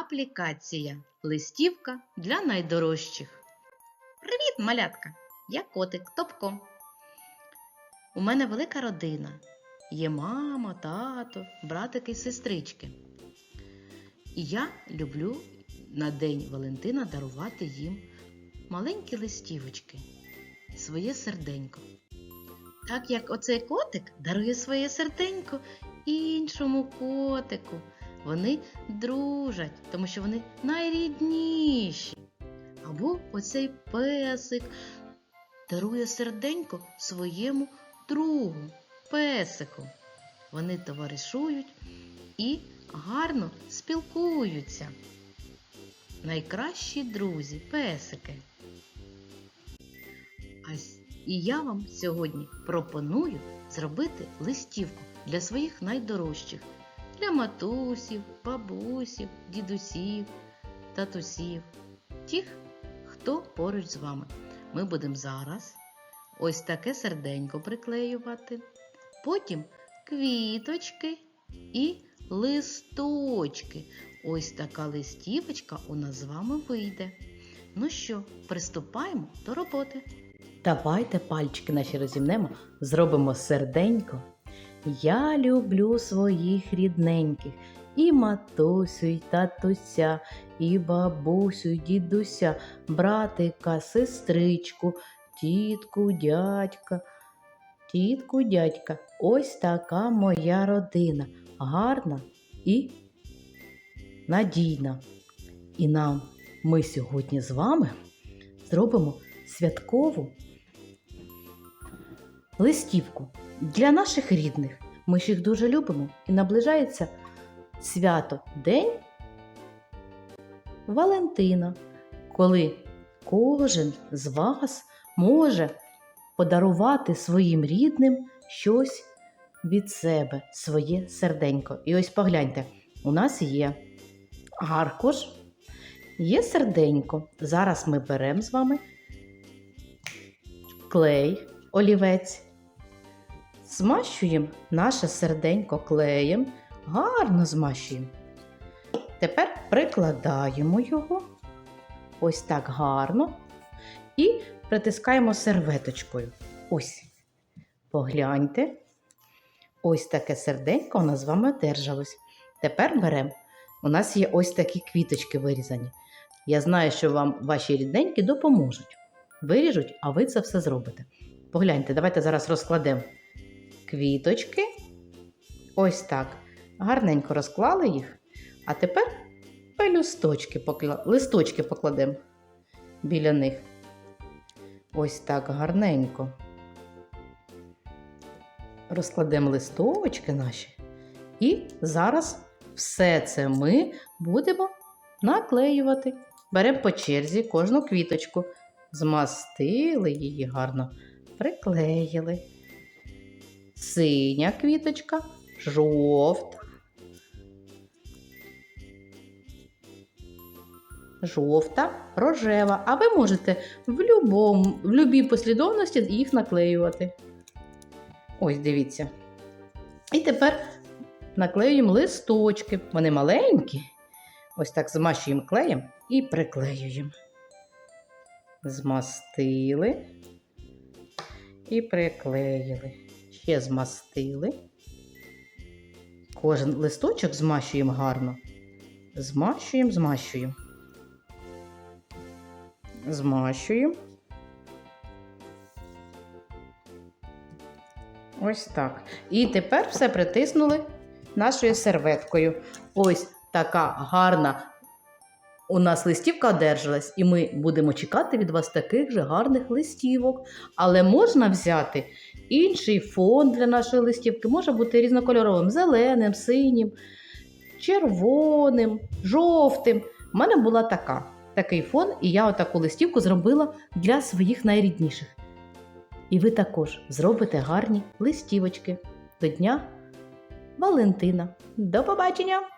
Аплікація Листівка для найдорожчих. Привіт, малятка! Я котик Топко. У мене велика родина. Є мама, тато, братики і сестрички. І я люблю на День Валентина дарувати їм маленькі листівочки, своє серденько. Так як оцей котик дарує своє серденько іншому котику. Вони дружать, тому що вони найрідніші. Або оцей песик дарує серденько своєму другу, песику. Вони товаришують і гарно спілкуються. Найкращі друзі, песики. А і я вам сьогодні пропоную зробити листівку для своїх найдорожчих, для матусів, бабусів, дідусів, татусів, тих, хто поруч з вами. Ми будемо зараз ось таке серденько приклеювати, потім квіточки і листочки. Ось така листівочка у нас з вами вийде. Ну що, приступаємо до роботи. Давайте пальчики наші розімнемо, зробимо серденько. Я люблю своїх рідненьких, і матусю, і татуся, і бабусю, і дідуся, братика, сестричку, тітку, дядька, тітку, дядька. Ось така моя родина, гарна і надійна. І нам ми сьогодні з вами зробимо святкову листівку для наших рідних. Ми ж їх дуже любимо і наближається свято День Валентина, коли кожен з вас може подарувати своїм рідним щось від себе, своє серденько. І ось погляньте, у нас є аркуш, є серденько. Зараз ми беремо з вами клей, олівець. Змащуємо наше серденько клеєм, гарно змащуємо. Тепер прикладаємо його ось так гарно і притискаємо серветочкою. Ось. Погляньте. Ось таке серденько у нас з вами одержалось. Тепер беремо. У нас є ось такі квіточки вирізані. Я знаю, що вам ваші рідненькі допоможуть. Виріжуть, а ви це все зробите. Погляньте, давайте зараз розкладемо квіточки. Ось так. Гарненько розклали їх. А тепер пелюсточки покла... листочки покладемо біля них. Ось так гарненько. Розкладемо листочки наші. І зараз все це ми будемо наклеювати. Беремо по черзі кожну квіточку, змастили її гарно, приклеїли. Синя квіточка, жовта. Жовта, рожева. А ви можете в, любому, в любій послідовності їх наклеювати. Ось дивіться. І тепер наклеюємо листочки. Вони маленькі. Ось так змащуємо клеєм і приклеюємо. Змастили і приклеїли. Ще змастили. Кожен листочок змащуємо гарно. Змащуємо, змащуємо. Змащуємо. Ось так. І тепер все притиснули нашою серветкою. Ось така гарна у нас листівка одержалась, і ми будемо чекати від вас таких же гарних листівок. Але можна взяти інший фон для нашої листівки. Може бути різнокольоровим, зеленим, синім, червоним, жовтим. У мене була така, такий фон, і я отаку листівку зробила для своїх найрідніших. І ви також зробите гарні листівочки до Дня Валентина. До побачення!